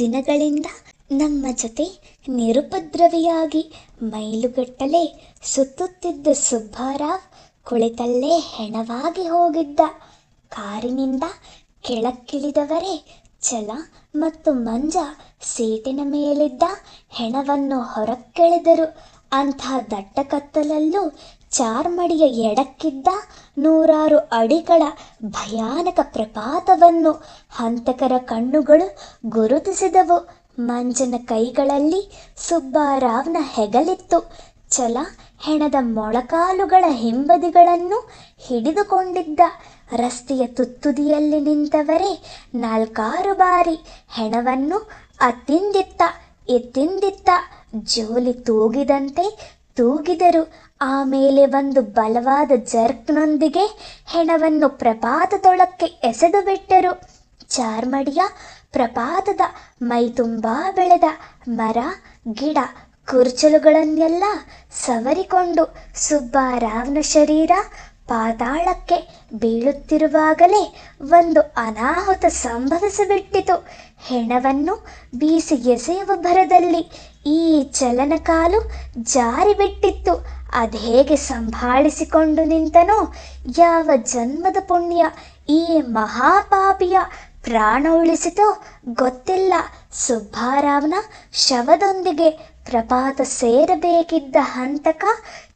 ದಿನಗಳಿಂದ ನಮ್ಮ ಜೊತೆ ನಿರುಪದ್ರವಿಯಾಗಿ ಮೈಲುಗಟ್ಟಲೆ ಸುತ್ತುತ್ತಿದ್ದ ಸುಬ್ಬಾರಾವ್ ಕುಳಿತಲ್ಲೇ ಹೆಣವಾಗಿ ಹೋಗಿದ್ದ. ಕಾರಿನಿಂದ ಕೆಳಕ್ಕಿಳಿದವರೇ ಛಲ ಮತ್ತು ಮಂಜ ಸೀಟಿನ ಮೇಲಿದ್ದ ಹೆಣವನ್ನು ಹೊರಕ್ಕೆಳೆದರು. ಅಂಥ ದಟ್ಟ ಕತ್ತಲಲ್ಲೂ ಚಾರ್ಮಡಿಯ ಎಡಕ್ಕಿದ್ದ ನೂರಾರು ಅಡಿಗಳ ಭಯಾನಕ ಪ್ರಪಾತವನ್ನು ಹಂತಕರ ಕಣ್ಣುಗಳು ಗುರುತಿಸಿದವು. ಮಂಜನ ಕೈಗಳಲ್ಲಿ ಸುಬ್ಬಾರಾವ್ನ ಹೆಗಲಿತ್ತು. ಛಲ ಹೆಣದ ಮೊಳಕಾಲುಗಳ ಹಿಂಬದಿಗಳನ್ನು ಹಿಡಿದುಕೊಂಡಿದ್ದ ರಸ್ತೆಯ ತುತ್ತುದಿಯಲ್ಲಿ ನಿಂತವರೇ ನಾಲ್ಕಾರು ಬಾರಿ ಹೆಣವನ್ನು ಅತ್ತಿಂದಿತ್ತ ಎತ್ತಿಂದಿತ್ತ ಜೋಲಿ ತೂಗಿದಂತೆ ತೂಗಿದರು. ಆಮೇಲೆ ಒಂದು ಬಲವಾದ ಜರ್ಕ್ನೊಂದಿಗೆ ಹೆಣವನ್ನು ಪ್ರಪಾತದೊಳಕ್ಕೆ ಎಸೆದು ಬಿಟ್ಟರು. ಚಾರ್ಮಡಿಯ ಪ್ರಪಾತದ ಮೈ ತುಂಬಾ ಬೆಳೆದ ಮರ, ಗಿಡ, ಕುರ್ಚಲುಗಳನ್ನೆಲ್ಲ ಸವರಿಕೊಂಡು ಸುಬ್ಬಾರಾವ್ನ ಶರೀರ ಪಾತಾಳಕ್ಕೆ ಬೀಳುತ್ತಿರುವಾಗಲೇ ಒಂದು ಅನಾಹುತ ಸಂಭವಿಸಿಬಿಟ್ಟಿತು. ಹೆಣವನ್ನು ಬೀಸಿ ಎಸೆಯುವ ಭರದಲ್ಲಿ ಈ ಚಲನ ಕಾಲು ಜಾರಿ ಹೇಗೆ ಸಂಭಾಳಿಸಿಕೊಂಡು ನಿಂತನೋ ಯಾವ ಜನ್ಮದ ಪುಣ್ಯ ಈ ಮಹಾಪಾಪಿಯ ಪ್ರಾಣ ಉಳಿಸಿತೋ ಗೊತ್ತಿಲ್ಲ. ಸುಬ್ಬಾರಾವ್ನ ಶವದೊಂದಿಗೆ ಪ್ರಪಾತ ಸೇರಬೇಕಿದ್ದ ಹಂತಕ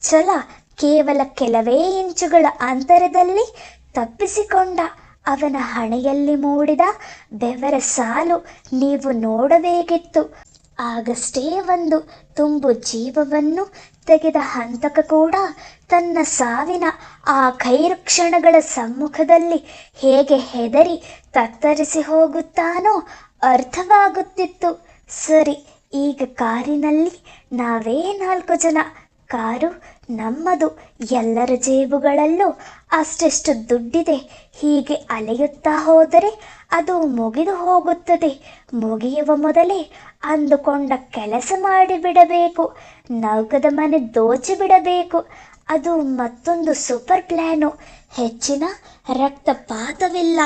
ಛಲ ಕೇವಲ ಕೆಲವೇ ಇಂಚುಗಳ ಅಂತರದಲ್ಲಿ ತಪ್ಪಿಸಿಕೊಂಡ ಅವನ ಹಣೆಯಲ್ಲಿ ಮೂಡಿದ ಬೆವರ ಸಾಲು ನೀವು ನೋಡಬೇಕಿತ್ತು. ಆಗಷ್ಟೇ ಒಂದು ತುಂಬು ಜೀವವನ್ನು ತೆಗೆದ ಹಂತಕ ಕೂಡ ತನ್ನ ಸಾವಿನ ಆ ಖೈರು ಕ್ಷಣಗಳ ಸಮ್ಮುಖದಲ್ಲಿ ಹೇಗೆ ಹೆದರಿ ತತ್ತರಿಸಿ ಹೋಗುತ್ತಾನೋ ಅರ್ಥವಾಗುತ್ತಿತ್ತು. ಸರಿ, ಈಗ ಕಾರಿನಲ್ಲಿ ನಾವೇ ನಾಲ್ಕು ಜನ. ಕಾರು ನಮ್ಮದು, ಎಲ್ಲರ ಜೇಬುಗಳಲ್ಲೂ ಅಷ್ಟೆಷ್ಟು ದುಡ್ಡಿದೆ. ಹೀಗೆ ಅಲೆಯುತ್ತಾ ಹೋದರೆ ಅದು ಮುಗಿದು ಹೋಗುತ್ತದೆ. ಮುಗಿಯುವ ಮೊದಲೇ ಅಂದುಕೊಂಡ ಕೆಲಸ ಮಾಡಿಬಿಡಬೇಕು. ನೌಕದ ಮನೆ ದೋಚಿಬಿಡಬೇಕು ಅದು ಮತ್ತೊಂದು ಸೂಪರ್ ಪ್ಲ್ಯಾನು ಹೆಚ್ಚಿನ ರಕ್ತಪಾತವಿಲ್ಲ.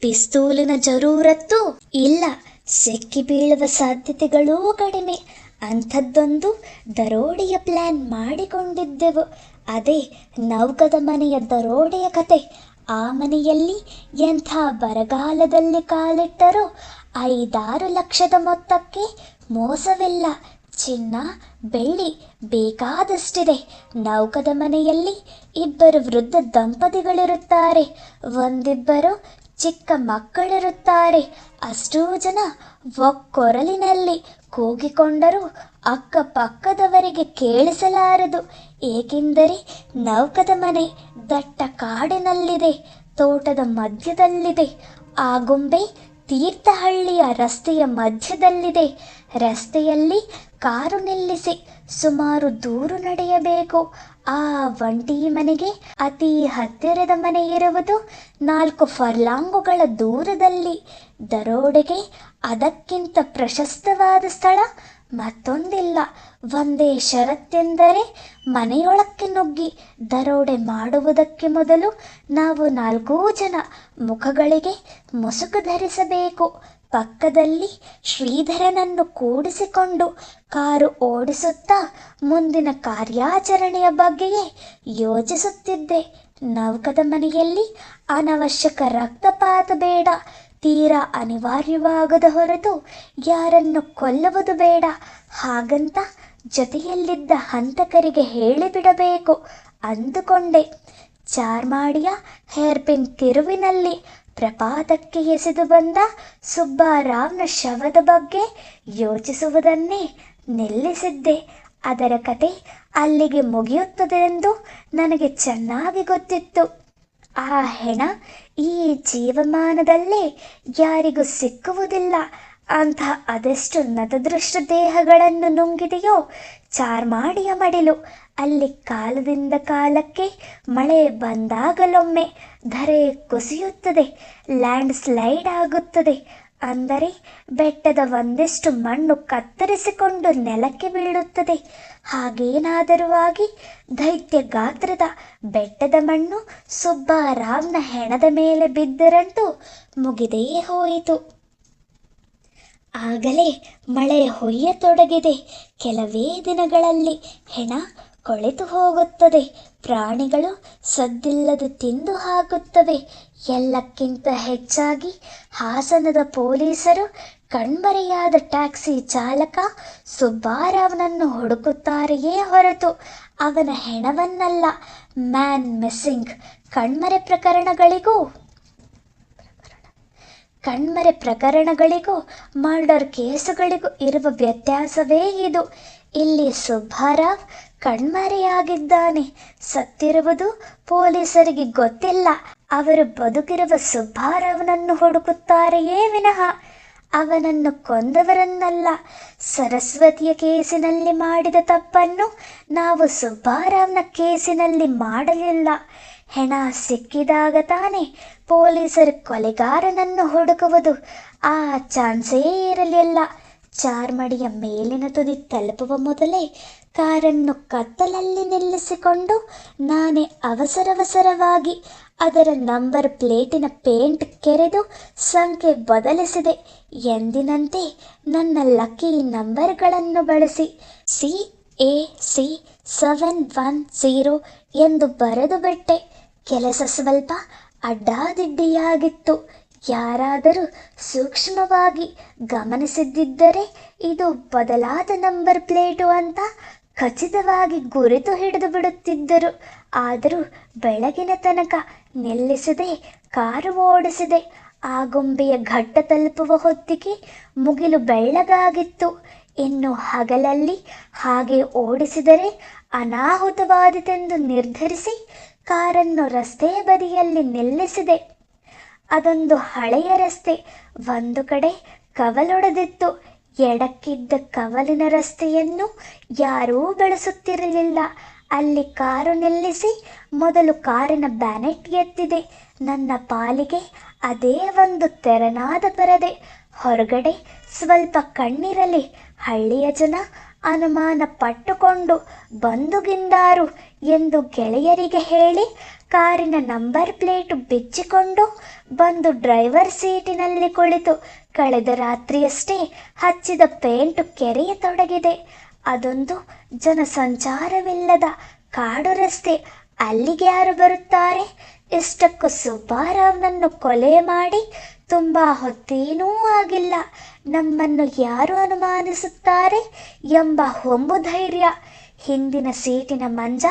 ಪಿಸ್ತೂಲಿನ ಜರೂರತ್ತು ಇಲ್ಲ. ಸಿಕ್ಕಿ ಬೀಳುವ ಸಾಧ್ಯತೆಗಳೂ ಕಡಿಮೆ. ಅಂಥದ್ದೊಂದು ದರೋಡೆಯ ಪ್ಲ್ಯಾನ್ ಮಾಡಿಕೊಂಡಿದ್ದೆವು. ಅದೇ ನೌಕದ ಮನೆಯ ದರೋಡೆಯ ಕತೆ. ಆ ಮನೆಯಲ್ಲಿ ಎಂಥ ಬರಗಾಲದಲ್ಲಿ ಕಾಲಿಟ್ಟರೂ ಐದಾರು ಲಕ್ಷದ ಮೊತ್ತಕ್ಕೆ ಮೋಸವಿಲ್ಲ. ಚಿನ್ನ, ಬೆಳ್ಳಿ, ಬೇಕಾದಷ್ಟಿದೆ. ನೌಕದ ಮನೆಯಲ್ಲಿ ಇಬ್ಬರು ವೃದ್ಧ ದಂಪತಿಗಳಿರುತ್ತಾರೆ. ಒಂದಿಬ್ಬರು ಚಿಕ್ಕ ಮಕ್ಕಳಿರುತ್ತಾರೆ. ಅಷ್ಟೂ ಜನ ಒಕ್ಕೊರಲಿನಲ್ಲಿ ಕೂಗಿಕೊಂಡರೂ ಅಕ್ಕಪಕ್ಕದವರಿಗೆ ಕೇಳಿಸಲಾರದು. ಏಕೆಂದರೆ ನೌಕದ ಮನೆ ದಟ್ಟ ಕಾಡಿನಲ್ಲಿದೆ, ತೋಟದ ಮಧ್ಯದಲ್ಲಿದೆ. ಆ ಗೊಂಬೆ ತೀರ್ಥಹಳ್ಳಿಯ ರಸ್ತೆಯ ಮಧ್ಯದಲ್ಲಿದೆ. ರಸ್ತೆಯಲ್ಲಿ ಕಾರು ನಿಲ್ಲಿಸಿ ಸುಮಾರು ದೂರು ನಡೆಯಬೇಕು. ಆ ಒಂಟಿ ಮನೆಗೆ ಅತಿ ಹತ್ತಿರದ ಮನೆ ಇರುವುದು ನಾಲ್ಕು ಫರ್ಲಾಂಗುಗಳ ದೂರದಲ್ಲಿ. ದರೋಡೆಗೆ ಅದಕ್ಕಿಂತ ಪ್ರಶಸ್ತವಾದ ಸ್ಥಳ ಮತ್ತೊಂದಿಲ್ಲ. ಒಂದೇ ಷರತ್ತೆಂದರೆ ಮನೆಯೊಳಕ್ಕೆ ನುಗ್ಗಿ ದರೋಡೆ ಮಾಡುವುದಕ್ಕೆ ಮೊದಲು ನಾವು ನಾಲ್ಕೂ ಜನ ಮುಖಗಳಿಗೆ ಮುಸುಕು ಧರಿಸಬೇಕು. ಪಕ್ಕದಲ್ಲಿ ಶ್ರೀಧರನನ್ನು ಕೂಡಿಸಿಕೊಂಡು ಕಾರು ಓಡಿಸುತ್ತಾ ಮುಂದಿನ ಕಾರ್ಯಾಚರಣೆಯ ಬಗ್ಗೆಯೇ ಯೋಚಿಸುತ್ತಿದ್ದೆ. ನೌಕದ ಮನೆಯಲ್ಲಿ ಅನವಶ್ಯಕ ರಕ್ತಪಾತ ಬೇಡ, ತೀರಾ ಅನಿವಾರ್ಯವಾಗದ ಹೊರತು ಯಾರನ್ನು ಕೊಲ್ಲುವುದು ಬೇಡ. ಹಾಗಂತ ಜೊತೆಯಲ್ಲಿದ್ದ ಹಂತಕರಿಗೆ ಹೇಳಿಬಿಡಬೇಕು ಅಂದುಕೊಂಡೆ. ಚಾರ್ಮಾಡಿಯ ಹೇರ್ಪಿನ್ ತಿರುವಿನಲ್ಲಿ ಪ್ರಪಾತಕ್ಕೆ ಎಸೆದು ಬಂದ ಸುಬ್ಬಾರಾವ್ನ ಶವದ ಬಗ್ಗೆ ಯೋಚಿಸುವುದನ್ನೇ ನಿಲ್ಲಿಸಿದ್ದೆ. ಅದರ ಕತೆ ಅಲ್ಲಿಗೆ ಮುಗಿಯುತ್ತದೆ ಎಂದು ನನಗೆ ಚೆನ್ನಾಗಿ ಗೊತ್ತಿತ್ತು. ಆ ಹೆಣ ಈ ಜೀವಮಾನದಲ್ಲೇ ಯಾರಿಗೂ ಸಿಕ್ಕುವುದಿಲ್ಲ. ಅಂಥ ಅದೆಷ್ಟು ನತದೃಷ್ಟ ದೇಹಗಳನ್ನು ನುಂಗಿದೆಯೋ ಚಾರ್ಮಾಡಿಯ ಮಡಿಲು. ಅಲ್ಲಿ ಕಾಲದಿಂದ ಕಾಲಕ್ಕೆ ಮಳೆ ಬಂದಾಗಲೊಮ್ಮೆ ಧರೆ ಕುಸಿಯುತ್ತದೆ, ಲ್ಯಾಂಡ್ ಸ್ಲೈಡ್ ಆಗುತ್ತದೆ. ಅಂದರೆ ಬೆಟ್ಟದ ಒಂದಿಷ್ಟು ಮಣ್ಣು ಕತ್ತರಿಸಿಕೊಂಡು ನೆಲಕ್ಕೆ ಬೀಳುತ್ತದೆ. ಹಾಗೇನಾದರೂ ಆಗಿ ದೈತ್ಯ ಗಾತ್ರದ ಬೆಟ್ಟದ ಮಣ್ಣು ಸುಬ್ಬಾರಾಮ್ನ ಹೆಣದ ಮೇಲೆ ಬಿದ್ದರಂತೂ ಮುಗಿದೇ ಹೋಯಿತು. ಆಗಲೇ ಮಳೆ ಹೊಯ್ಯತೊಡಗಿದೆ. ಕೆಲವೇ ದಿನಗಳಲ್ಲಿ ಹೆಣ ಕೊಳೆತು ಹೋಗುತ್ತದೆ. ಪ್ರಾಣಿಗಳು ಸದ್ದಿಲ್ಲದೆ ತಿಂದು ಹಾಕುತ್ತವೆ. ಎಲ್ಲಕ್ಕಿಂತ ಹೆಚ್ಚಾಗಿ ಹಾಸನದ ಪೊಲೀಸರು, ಕಣ್ಮರೆಯಾದ ಟ್ಯಾಕ್ಸಿ ಚಾಲಕ ಸುಬ್ಬಾರಾವ್ನನ್ನು ಹುಡುಕುತ್ತಾರೆಯೇ ಹೊರತು ಅವನ ಹೆಣವನ್ನಲ್ಲ. ಮ್ಯಾನ್ ಮಿಸ್ಸಿಂಗ್ ಕಣ್ಮರೆ ಪ್ರಕರಣಗಳಿಗೂ ಕಣ್ಮರೆ ಪ್ರಕರಣಗಳಿಗೂ, ಮರ್ಡರ್ ಕೇಸುಗಳಿಗೂ ಇರುವ ವ್ಯತ್ಯಾಸವೇ ಇದು. ಇಲ್ಲಿ ಸುಬ್ಬಾರಾವ್ ಕಣ್ಮರೆಯಾಗಿದ್ದಾನೆ. ಸತ್ತಿರುವುದು ಪೊಲೀಸರಿಗೆ ಗೊತ್ತಿಲ್ಲ. ಅವರು ಬದುಕಿರುವ ಸುಬ್ಬಾರಾವ್ನನ್ನು ಹುಡುಕುತ್ತಾರೆಯೇ ವಿನಃ. ಅವನನ್ನು ಕೊಂದವರನ್ನಲ್ಲ. ಸರಸ್ವತಿಯ ಕೇಸಿನಲ್ಲಿ ಮಾಡಿದ ತಪ್ಪನ್ನು ನಾವು ಸುಬ್ಬಾರಾವ್ನ ಕೇಸಿನಲ್ಲಿ ಮಾಡಲಿಲ್ಲ. ಹೆಣ ಸಿಕ್ಕಿದಾಗ ತಾನೇ ಪೊಲೀಸರು ಕೊಲೆಗಾರನನ್ನು ಹುಡುಕುವುದು. ಆ ಚಾನ್ಸೇ ಇರಲಿಲ್ಲ. ಚಾರ್ಮಡಿಯ ಮೇಲಿನ ತುದಿ ತಲುಪುವ ಮೊದಲೇ ಕಾರನ್ನು ಕತ್ತಲಲ್ಲಿ ನಿಲ್ಲಿಸಿಕೊಂಡು ನಾನೇ ಅವಸರವಸರವಾಗಿ ಅದರ ನಂಬರ್ ಪ್ಲೇಟಿನ ಪೇಂಟ್ ಕೆರೆದು ಸಂಖ್ಯೆ ಬದಲಿಸಿದೆ. ಎಂದಿನಂತೆ ನನ್ನ ಲಕ್ಕಿ ನಂಬರ್ಗಳನ್ನು ಬಳಸಿ C A C seven one zero ಎಂದು ಬರೆದು ಬಿಟ್ಟೆ ಕೆಲಸ ಸ್ವಲ್ಪ ಅಡ್ಡಾದಿಡ್ಡಿಯಾಗಿತ್ತು. ಯಾರಾದರೂ ಸೂಕ್ಷ್ಮವಾಗಿ ಗಮನಿಸಿದ್ದಿದ್ದರೆ ಇದು ಬದಲಾದ ನಂಬರ್ ಪ್ಲೇಟು ಅಂತ ಖಚಿತವಾಗಿ ಗುರುತು ಹಿಡಿದು ಬಿಡುತ್ತಿದ್ದರು. ಆದರೂ ಬೆಳಗಿನ ತನಕ ನಿಲ್ಲಿಸದೆ ಕಾರು ಓಡಿಸಿದೆ ಆಗುಂಬೆಯ ಘಟ್ಟ ತಲುಪುವ ಹೊತ್ತಿಗೆ ಮುಗಿಲು ಬೆಳ್ಳಗಾಗಿತ್ತು. ಇನ್ನು ಹಗಲಲ್ಲಿ ಹಾಗೆ ಓಡಿಸಿದರೆ ಅನಾಹುತವಾದಿತೆಂದು ನಿರ್ಧರಿಸಿ ಕಾರನ್ನು ರಸ್ತೆಯ ಬದಿಯಲ್ಲಿ ನಿಲ್ಲಿಸಿದೆ. ಅದೊಂದು ಹಳೆಯ ರಸ್ತೆ. ಒಂದು ಕಡೆ ಕವಲೊಡೆದಿತ್ತು. ಎಡಕ್ಕಿದ್ದ ಕವಲಿನ ರಸ್ತೆಯನ್ನು ಯಾರೂ ಬಳಸುತ್ತಿರಲಿಲ್ಲ. ಅಲ್ಲಿ ಕಾರು ನಿಲ್ಲಿಸಿ ಮೊದಲು ಕಾರಿನ ಬ್ಯಾನೆಟ್ ಎತ್ತಿದೆ. ನನ್ನ ಪಾಲಿಗೆ ಅದೇ ಒಂದು ತೆರನಾದ ಪರದೆ. ಹೊರಗಡೆ ಸ್ವಲ್ಪ ಕಣ್ಣಿರಲಿ. ಹಳ್ಳಿಯ ಜನ ಅನುಮಾನ ಪಟ್ಟುಕೊಂಡು ಬಂದುಗಿಂದಾರು ಎಂದು ಗೆಳೆಯರಿಗೆ ಹೇಳಿ ಕಾರಿನ ನಂಬರ್ ಪ್ಲೇಟ್ ಬಿಚ್ಚಿಕೊಂಡು ಬಂದು ಡ್ರೈವರ್ ಸೀಟಿನಲ್ಲಿ ಕುಳಿತು ಕಳೆದ ರಾತ್ರಿಯಷ್ಟೇ ಹಚ್ಚಿದ ಪೇಂಟು ಕೆರೆಯತೊಡಗಿದೆ ಅದೊಂದು ಜನಸಂಚಾರವಿಲ್ಲದ ಕಾಡು ರಸ್ತೆ. ಅಲ್ಲಿಗೆ ಯಾರು ಬರುತ್ತಾರೆ? ಇಷ್ಟಕ್ಕೂ ಸುಬ್ಬಾರಾವ್ನನ್ನು ಕೊಲೆ ಮಾಡಿ ತುಂಬ ಹೊತ್ತೇನೂ ಆಗಿಲ್ಲ. ನಮ್ಮನ್ನು ಯಾರು ಅನುಮಾನಿಸುತ್ತಾರೆ ಎಂಬ ಹೊಂಬು ಧೈರ್ಯ ಹಿಂದಿನ ಸೀಟಿನ ಮಂಜ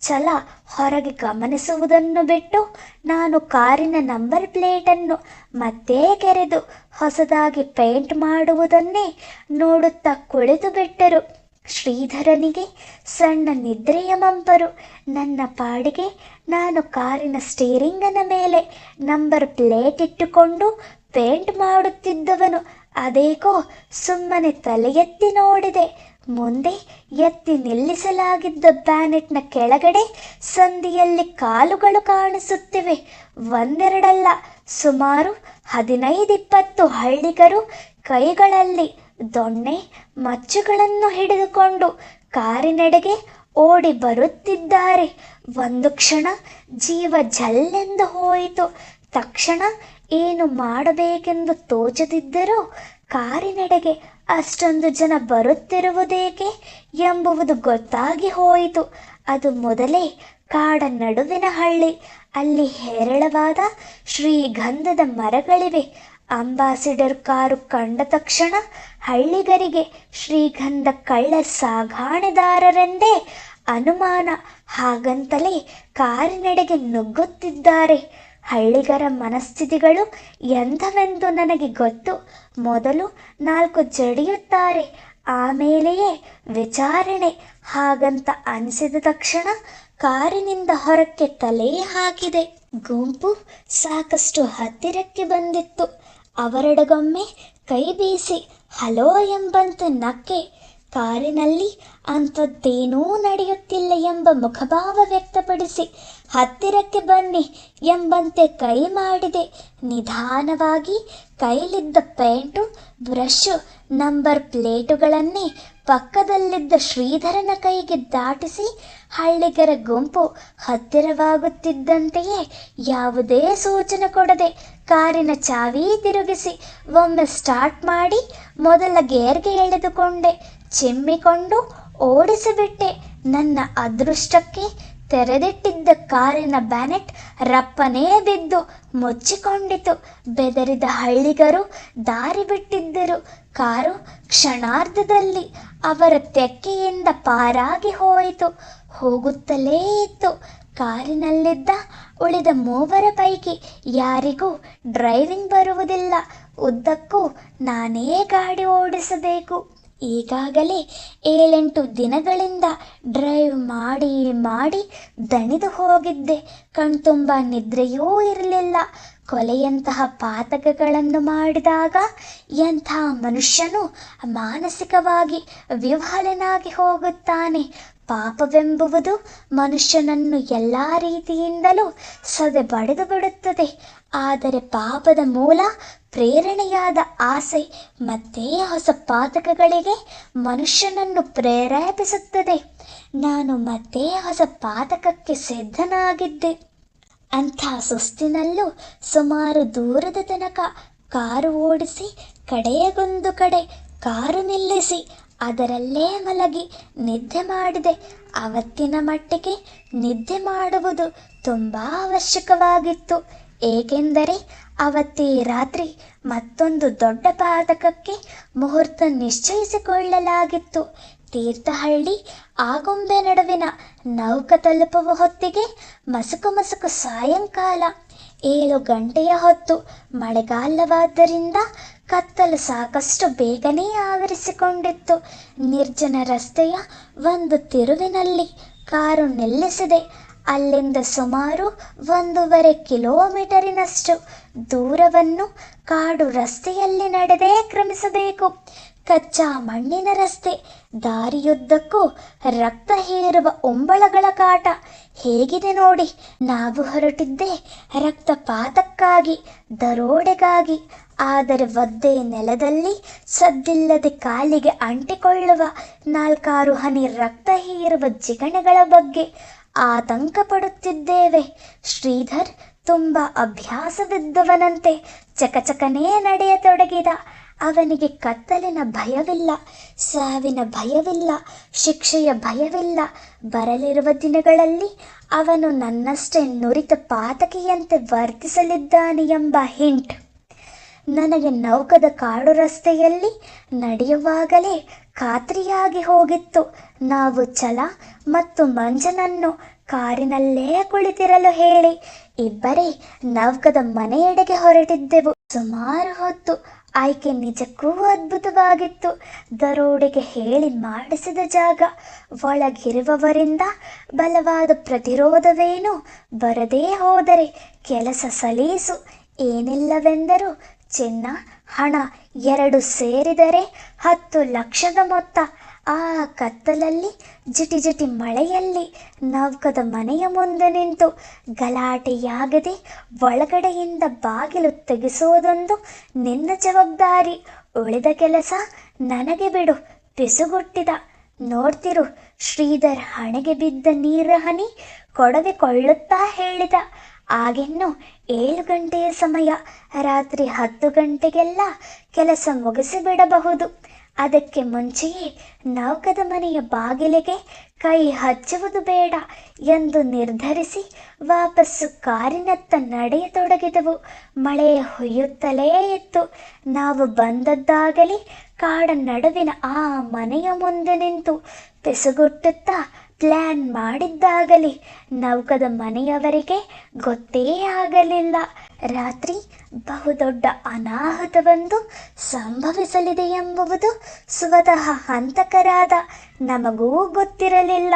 ಛಲ ಹೊರಗೆ ಗಮನಿಸುವುದನ್ನು ಬಿಟ್ಟು ನಾನು ಕಾರಿನ ನಂಬರ್ ಪ್ಲೇಟನ್ನು ಮತ್ತೆ ಕೆರೆದು ಹೊಸದಾಗಿ ಪೇಂಟ್ ಮಾಡುವುದನ್ನೇ ನೋಡುತ್ತಾ ಕುಳಿತು ಬಿಟ್ಟರು. ಶ್ರೀಧರನಿಗೆ ಸಣ್ಣ ನಿದ್ರೆಯ ಮಂಪರು. ನನ್ನ ಪಾಡಿಗೆ ನಾನು ಕಾರಿನ ಸ್ಟೀರಿಂಗನ ಮೇಲೆ ನಂಬರ್ ಪ್ಲೇಟ್ ಇಟ್ಟುಕೊಂಡು ಪೇಂಟ್ ಮಾಡುತ್ತಿದ್ದವನು. ಅದೇಕೋ ಸುಮ್ಮನೆ ತಲೆ ಎತ್ತಿ ನೋಡಿದೆ. ಮುಂದೆ ಎತ್ತಿ ನಿಲ್ಲಿಸಲಾಗಿದ್ದ ಬ್ಯಾನೆಟ್ನ ಕೆಳಗಡೆ ಸಂದಿಯಲ್ಲಿ ಕಾಲುಗಳು ಕಾಣಿಸುತ್ತಿವೆ. ಒಂದೆರಡಲ್ಲ, ಸುಮಾರು ಹದಿನೈದಿಪ್ಪತ್ತು ಹಳ್ಳಿಗರು ಕೈಗಳಲ್ಲಿ ದೊಣ್ಣೆ, ಮಚ್ಚುಗಳನ್ನು ಹಿಡಿದುಕೊಂಡು ಕಾರಿನೆಡೆಗೆ ಓಡಿ ಬರುತ್ತಿದ್ದಾರೆ. ಒಂದು ಕ್ಷಣ ಜೀವ ಜಲ್ಲೆಂದು ಹೋಯಿತು. ತಕ್ಷಣ ಏನು ಮಾಡಬೇಕೆಂದು ತೋಚದಿದ್ದರೂ ಕಾರಿನೆಡೆಗೆ ಅಷ್ಟೊಂದು ಜನ ಬರುತ್ತಿರುವುದೇಕೆ ಎಂಬುವುದು ಗೊತ್ತಾಗಿ ಹೋಯಿತು. ಅದು ಮೊದಲೇ ಕಾಡ ನಡುವಿನ ಹಳ್ಳಿ, ಅಲ್ಲಿ ಹೇರಳವಾದ ಶ್ರೀಗಂಧದ ಮರಗಳಿವೆ. ಅಂಬಾಸಿಡರ್ ಕಾರು ಕಂಡ ತಕ್ಷಣ ಹಳ್ಳಿಗರಿಗೆ ಶ್ರೀಗಂಧ ಕಳ್ಳ ಸಾಗಾಣೆದಾರರೆಂದೇ ಅನುಮಾನ. ಹಾಗಂತಲೇ ಕಾರಿನೆಡೆಗೆ ನುಗ್ಗುತ್ತಿದ್ದಾರೆ. ಹಳ್ಳಿಗರ ಮನಸ್ಥಿತಿಗಳು ಎಂಥವೆಂದು ನನಗೆ ಗೊತ್ತು. ಮೊದಲು ನಾಲ್ಕು ಜಡಿಯುತ್ತಾರೆ, ಆಮೇಲೆಯೇ ವಿಚಾರಣೆ. ಹಾಗಂತ ಅನಿಸಿದ ತಕ್ಷಣ ಕಾರಿನಿಂದ ಹೊರಕ್ಕೆ ತಲೆ ಹಾಕಿದೆ. ಗುಂಪು ಸಾಕಷ್ಟು ಹತ್ತಿರಕ್ಕೆ ಬಂದಿತ್ತು. ಅವರೆಡಗೊಮ್ಮೆ ಕೈ ಬೀಸಿ, ಹಲೋ ಎಂಬಂತೆ ನಕ್ಕೆ. ಕಾರಿನಲ್ಲಿ ಅಂಥದ್ದೇನೂ ನಡೆಯುತ್ತಿಲ್ಲ ಎಂಬ ಮುಖಭಾವ ವ್ಯಕ್ತಪಡಿಸಿ ಹತ್ತಿರಕ್ಕೆ ಬನ್ನಿ ಎಂಬಂತೆ ಕೈ ಮಾಡಿದೆ. ನಿಧಾನವಾಗಿ ಕೈಲಿದ್ದ ಪೇಂಟು, ಬ್ರಷ್, ನಂಬರ್ ಪ್ಲೇಟುಗಳನ್ನೇ ಪಕ್ಕದಲ್ಲಿದ್ದ ಶ್ರೀಧರನ ಕೈಗೆ ದಾಟಿಸಿ ಹಳ್ಳಿಗರ ಗುಂಪು ಹತ್ತಿರವಾಗುತ್ತಿದ್ದಂತೆಯೇ ಯಾವುದೇ ಸೂಚನೆ ಕೊಡದೆ ಕಾರಿನ ಚಾವಿ ತಿರುಗಿಸಿ ಒಮ್ಮೆ ಸ್ಟಾರ್ಟ್ ಮಾಡಿ ಮೊದಲ ಗೇರ್ಗೆ ಎಳೆದುಕೊಂಡೆ. ಚಿಮ್ಮಿಕೊಂಡು ಓಡಿಸಿಬಿಟ್ಟೆ. ನನ್ನ ಅದೃಷ್ಟಕ್ಕೆ ತೆರೆದಿಟ್ಟಿದ್ದ ಕಾರಿನ ಬ್ಯಾನೆಟ್ ರಪ್ಪನೇ ಬಿದ್ದು ಮುಚ್ಚಿಕೊಂಡಿತು. ಬೆದರಿದ ಹಳ್ಳಿಗರು ದಾರಿ ಬಿಟ್ಟಿದ್ದರು. ಕಾರು ಕ್ಷಣಾರ್ಧದಲ್ಲಿ ಅವರ ತೆಕ್ಕೆಯಿಂದ ಪಾರಾಗಿ ಹೋಯಿತು. ಹೋಗುತ್ತಲೇ ಇತ್ತು. ಕಾರಿನಲ್ಲಿದ್ದ ಉಳಿದ ಮೂವರ ಪೈಕಿ ಯಾರಿಗೂ ಡ್ರೈವಿಂಗ್ ಬರುವುದಿಲ್ಲ. ಉದ್ದಕ್ಕೂ ನಾನೇ ಗಾಡಿ ಓಡಿಸಬೇಕು. ಈಗಾಗಲೇ ಏಳೆಂಟು ದಿನಗಳಿಂದ ಡ್ರೈವ್ ಮಾಡಿ ಮಾಡಿ ದಣಿದು ಹೋಗಿದ್ದೆ. ಕಣ್ತುಂಬ ನಿದ್ರೆಯೂ ಇರಲಿಲ್ಲ. ಕೊಲೆಯಂತಹ ಪಾತಕಗಳನ್ನು ಮಾಡಿದಾಗ ಎಂಥ ಮನುಷ್ಯನು ಮಾನಸಿಕವಾಗಿ ವಿಹ್ವಲನಾಗಿ ಹೋಗುತ್ತಾನೆ? ಪಾಪವೆಂಬುವುದು ಮನುಷ್ಯನನ್ನು ಎಲ್ಲ ರೀತಿಯಿಂದಲೂ ಸದೆ ಬಡಿದು ಬಿಡುತ್ತದೆ. ಆದರೆ ಪಾಪದ ಮೂಲ ಪ್ರೇರಣೆಯಾದ ಆಸೆ ಮತ್ತೆ ಹೊಸ ಪಾತಕಗಳಿಗೆ ಮನುಷ್ಯನನ್ನು ಪ್ರೇರೇಪಿಸುತ್ತದೆ. ನಾನು ಮತ್ತೆ ಹೊಸ ಪಾತಕಕ್ಕೆ ಸಿದ್ಧನಾಗಿದ್ದೆ. ಅಂಥ ಸುಸ್ತಿನಲ್ಲೂ ಸುಮಾರು ದೂರದ ತನಕ ಕಾರು ಓಡಿಸಿ ಕಡೆಯಗೊಂದು ಕಡೆ ಕಾರು ನಿಲ್ಲಿಸಿ, ಅದರಲ್ಲೇ ಮಲಗಿ ನಿದ್ದೆ ಮಾಡಿದೆ. ಅವತ್ತಿನ ಮಟ್ಟಿಗೆ ನಿದ್ದೆ ಮಾಡುವುದು ತುಂಬ ಅವಶ್ಯಕವಾಗಿತ್ತು. ಏಕೆಂದರೆ ಅವತ್ತೇ ರಾತ್ರಿ ಮತ್ತೊಂದು ದೊಡ್ಡ ಪಾತಕಕ್ಕೆ ಮುಹೂರ್ತ ನಿಶ್ಚಯಿಸಿಕೊಳ್ಳಲಾಗಿತ್ತು. ತೀರ್ಥಹಳ್ಳಿ ಆಗುಂಬೆ ನಡುವಿನ ನೌಕ ತಲುಪುವ ಹೊತ್ತಿಗೆ ಮಸುಕು ಮಸುಕು ಸಾಯಂಕಾಲ. ಏಳು ಗಂಟೆಯ ಹೊತ್ತು ಮಳೆಗಾಲವಾದ್ದರಿಂದ ಕತ್ತಲು ಸಾಕಷ್ಟು ಬೇಗನೆ ಆವರಿಸಿಕೊಂಡಿತ್ತು. ನಿರ್ಜನ ರಸ್ತೆಯ ಒಂದು ತಿರುವಿನಲ್ಲಿ ಕಾರು ನಿಲ್ಲಿಸಿದೆ. ಅಲ್ಲಿಂದ ಸುಮಾರು ಒಂದೂವರೆ ಕಿಲೋಮೀಟರಿನಷ್ಟು ದೂರವನ್ನು ಕಾಡು ರಸ್ತೆಯಲ್ಲಿ ನಡೆದೇ ಕ್ರಮಿಸಬೇಕು. ಕಚ್ಚಾ ಮಣ್ಣಿನ ರಸ್ತೆ, ದಾರಿಯುದ್ದಕ್ಕೂ ರಕ್ತ ಹೀರುವ ಉಂಬಳಗಳ ಕಾಟ. ಹೇಗಿದೆ ನೋಡಿ, ನಾವು ಹೊರಟಿದ್ದೆ ರಕ್ತಪಾತಕ್ಕಾಗಿ, ದರೋಡೆಗಾಗಿ, ಆದರೆ ಒದ್ದೆ ನೆಲದಲ್ಲಿ ಸದ್ದಿಲ್ಲದೆ ಕಾಲಿಗೆ ಅಂಟಿಕೊಳ್ಳುವ ನಾಲ್ಕಾರು ಹನಿ ರಕ್ತ ಹೀರುವ ಜಿಗಣೆಗಳ ಬಗ್ಗೆ ಆತಂಕ ಪಡುತ್ತಿದ್ದೇವೆ ಶ್ರೀಧರ್ ತುಂಬ ಅಭ್ಯಾಸವಿದ್ದವನಂತೆ ಚಕಚಕನೇ ನಡೆಯತೊಡಗಿದ. ಅವನಿಗೆ ಕತ್ತಲಿನ ಭಯವಿಲ್ಲ, ಸಾವಿನ ಭಯವಿಲ್ಲ, ಶಿಕ್ಷೆಯ ಭಯವಿಲ್ಲ. ಬರಲಿರುವ ದಿನಗಳಲ್ಲಿ ಅವನು ನನ್ನಷ್ಟೇ ನುರಿತ ಪಾತಕಿಯಂತೆ ವರ್ತಿಸಲಿದ್ದಾನೆ ಎಂಬ ಹಿಂಟ್. ನನಗೆ ನೌಕದ ಕಾಡು ರಸ್ತೆಯಲ್ಲಿ ನಡೆಯುವಾಗಲೇ ಖಾತ್ರಿಯಾಗಿ ಹೋಗಿತ್ತು. ನಾವು ಛಲ ಮತ್ತು ಮಂಜನನ್ನು ಕಾರಿನಲ್ಲೇ ಕುಳಿತಿರಲು ಹೇಳಿ, ಇಬ್ಬರೇ ನೌಕದ ಮನೆಯೆಡೆಗೆ ಹೊರಟಿದ್ದೆವು. ಸುಮಾರು ಹೊತ್ತು ಆಯ್ಕೆ ನಿಜಕ್ಕೂ ಅದ್ಭುತವಾಗಿತ್ತು. ದರೋಡೆಗೆ ಹೇಳಿ ಮಾಡಿಸಿದ ಜಾಗ ಒಳಗಿರುವವರಿಂದ ಬಲವಾದ ಪ್ರತಿರೋಧವೇನು ಬರದೇ ಹೋದರೆ ಕೆಲಸ ಸಲೀಸು. ಏನಿಲ್ಲವೆಂದರೂ ಚಿನ್ನ ಹಣ ಎರಡು ಸೇರಿದರೆ ಹತ್ತು ಲಕ್ಷದ ಮೊತ್ತ. ಆ ಕತ್ತಲಲ್ಲಿ, ಜಿಟಿ ಜಿಟಿ ಮಳೆಯಲ್ಲಿ ನೌಕದ ಮನೆಯ ಮುಂದೆ ನಿಂತು ಗಲಾಟೆಯಾಗದೆ ಒಳಗಡೆಯಿಂದ ಬಾಗಿಲು ತೆಗೆಸುವುದೊಂದು ನಿನ್ನ ಜವಾಬ್ದಾರಿ. ಉಳಿದ ಕೆಲಸ ನನಗೆ ಬಿಡು ಪಿಸುಗುಟ್ಟಿದ ನೋಡ್ತಿರು, ಶ್ರೀಧರ್ ಹಣೆಗೆ ಬಿದ್ದ ನೀರ ಹನಿ ಕೊಡವೆ ಕೊಳ್ಳುತ್ತಾ ಹೇಳಿದ. ಆಗಿನ್ನು ಏಳು ಗಂಟೆಯ ಸಮಯ, ರಾತ್ರಿ ಹತ್ತು ಗಂಟೆಗೆಲ್ಲ ಕೆಲಸ ಮುಗಿಸಿಬಿಡಬಹುದು. ಅದಕ್ಕೆ ಮುಂಚೆಯೇ ನೌಕದ ಮನೆಯ ಬಾಗಿಲಿಗೆ ಕೈ ಹಚ್ಚುವುದು ಬೇಡ ಎಂದು ನಿರ್ಧರಿಸಿ ವಾಪಸ್ಸು ಕಾರಿನತ್ತ ನಡೆಯತೊಡಗಿದೆವು. ಮಳೆ ಹುಯ್ಯುತ್ತಲೇ ಇತ್ತು. ನಾವು ಬಂದದ್ದಾಗಲಿ ಕಾಡ ನಡುವಿನ ಆ ಮನೆಯ ಮುಂದೆ ನಿಂತು, ಪಿಸುಗುಟ್ಟುತ್ತಾ ಪ್ಲ್ಯಾನ್ ಮಾಡಿದ್ದಾಗಲಿ ನೌಕದ ಮನೆಯವರಿಗೆ ಗೊತ್ತೇ ಆಗಲಿಲ್ಲ. ರಾತ್ರಿ ಬಹುದೊಡ್ಡ ಅನಾಹುತವೊಂದು ಸಂಭವಿಸಲಿದೆ ಎಂಬುವುದು ಸ್ವತಃ ಹಂತಕರಾದ ನಮಗೂ ಗೊತ್ತಿರಲಿಲ್ಲ.